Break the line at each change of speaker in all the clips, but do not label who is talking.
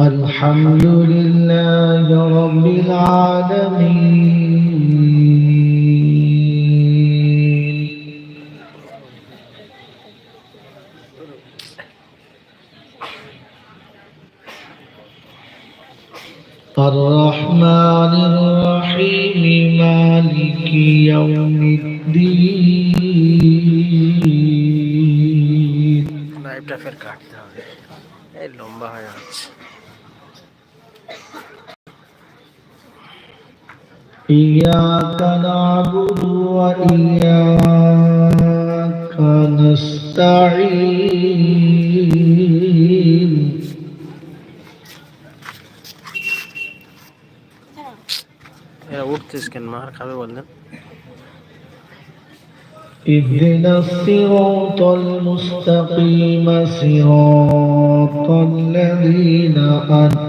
الحمد لله رب العالمين الرحمن الرحيم مالك يوم الدين
লাইভটা ফের কাটতে হবে এই লম্বা হয়ে যাচ্ছে
إياك نعبد وإياك نستعين.
يا وقت كان معك حبيب ولا
اهدنا الصراط المستقيم صراط الذين أنعمت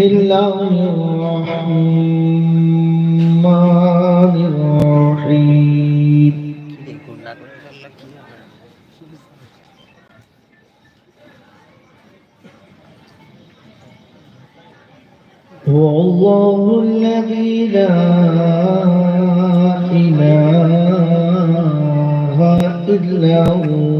الله الرحمن الرحيم هو الله الذي لا إله إلا هو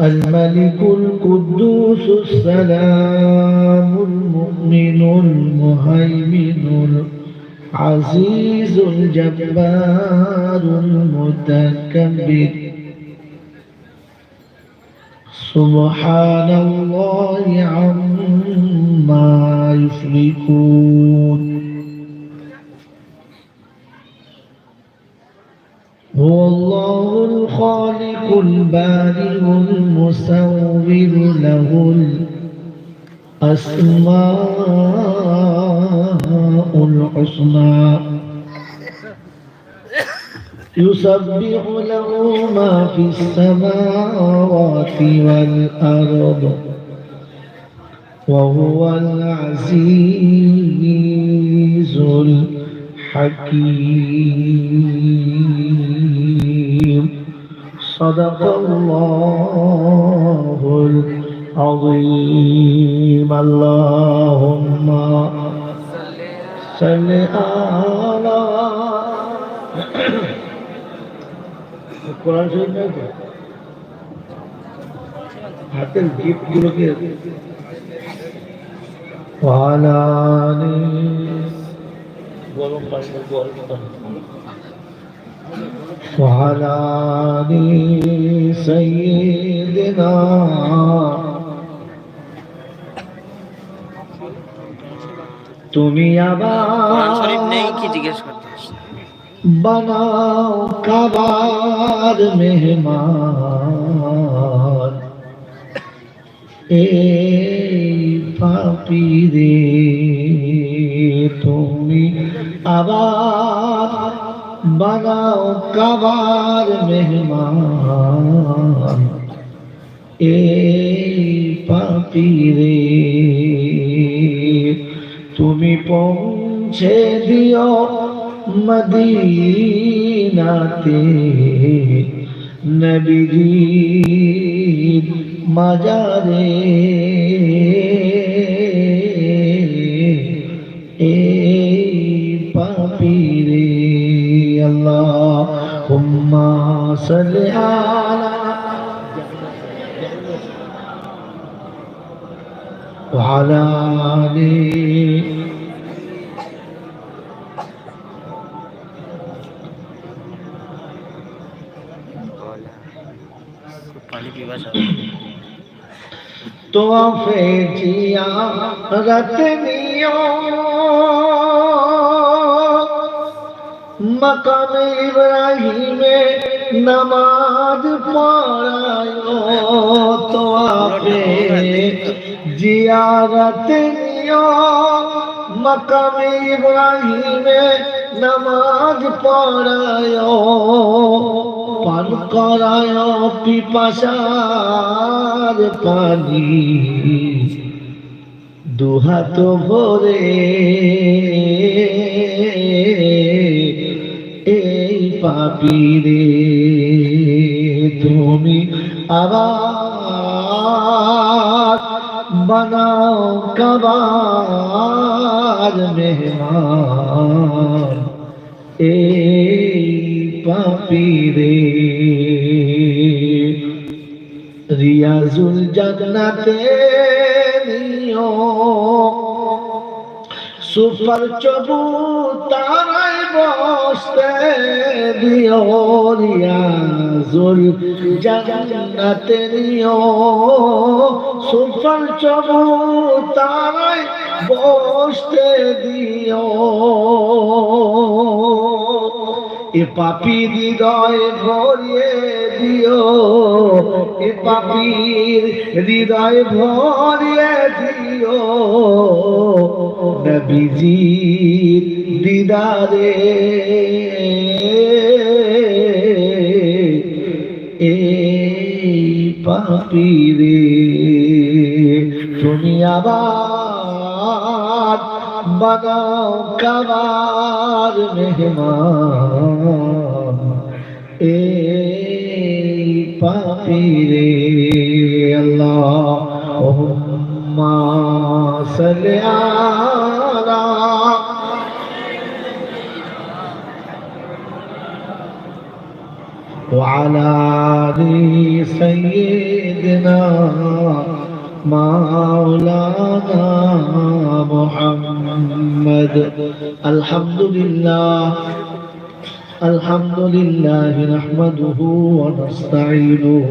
الملك القدوس السلام المؤمن المهيمن العزيز الجبار المتكبر سبحان الله عما يشركون هو الله البارئ المصور له الأسماء الحسنى. يسبح له ما في السماوات والأرض وهو العزيز الحكيم. صدق الله العظيم اللهم صل على কোরআন শরীফ নাই তো হাতের গিফট গুলোকে وعلى آل গরম পানি গরম পানি وعلى آل سيدنا তুমি
কোরআন শরীফ নেই
আবার
কি জিজ্ঞেস করতে আসছে?
বানাও কাবার মেহমান এই পাপিরে তুমি আবার বানাও কাবার মেহমান এই পাপিরে তুমি পৌঁছে দিও মদিনাতে। নবীজির মাজারে صل على وعلى
तो
फेजिया रतनियो। मकाम इब्राहिम में নমাজ পড়ায়ো তোফে জিয়ারত নিও। মকাম ইব্রাহিমে নমাজ পড়ায়ো পান করায় পিপাসার পানি। দুহাত ভরে এই পাপিরে তুমি আবার বানাও কবার মেহমান। এই পাপিরে রিয়াজুল জান্নাতে সুপার চবু তারাই বসতে দিও রিয়াজুল জান্নাতে নিও সুপার চবু তারাই বসতে দিও। এ পাপি হৃদয় ভরিয়ে দিও। এ পাপির হৃদয় ভরিয়ে দিও। নবীজির দিদারে। এই পাপিরে তুমি আবার বানাও কাবার মেহমান। এই পাপিরে আল্লাহ وعلى آل سيدنا مولانا محمد. الحمد لله. الحمد لله نحمده ونستعينه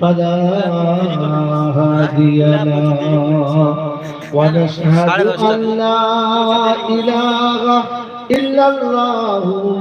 فلا هادي له ونشهد أن لا إله إلا الله